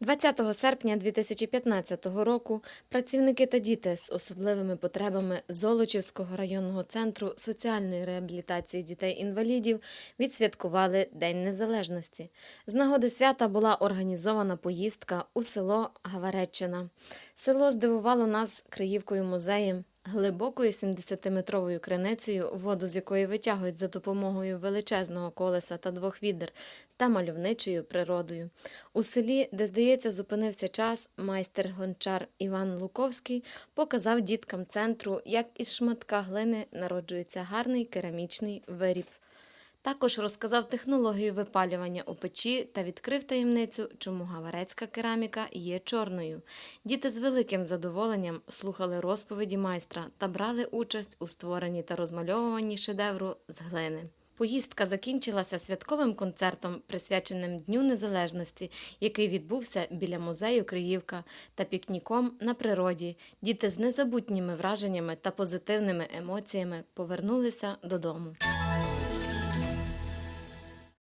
20 серпня 2015 року працівники та діти з особливими потребами Золочівського районного центру соціальної реабілітації дітей-інвалідів відсвяткували День Незалежності. З нагоди свята була організована поїздка у село Гавареччина. Село здивувало нас Криївкою музеєм, глибокою 70-метровою криницею, воду з якої витягують за допомогою величезного колеса та двох відер, та мальовничою природою. У селі, де, здається, зупинився час, майстер-гончар Іван Луковський показав діткам центру, як із шматка глини народжується гарний керамічний виріб. Також розказав технологію випалювання у печі та відкрив таємницю, чому гаварецька кераміка є чорною. Діти з великим задоволенням слухали розповіді майстра та брали участь у створенні та розмальовуванні шедевру з глини. Поїздка закінчилася святковим концертом, присвяченим Дню Незалежності, який відбувся біля музею Криївка та пікніком на природі. Діти з незабутніми враженнями та позитивними емоціями повернулися додому.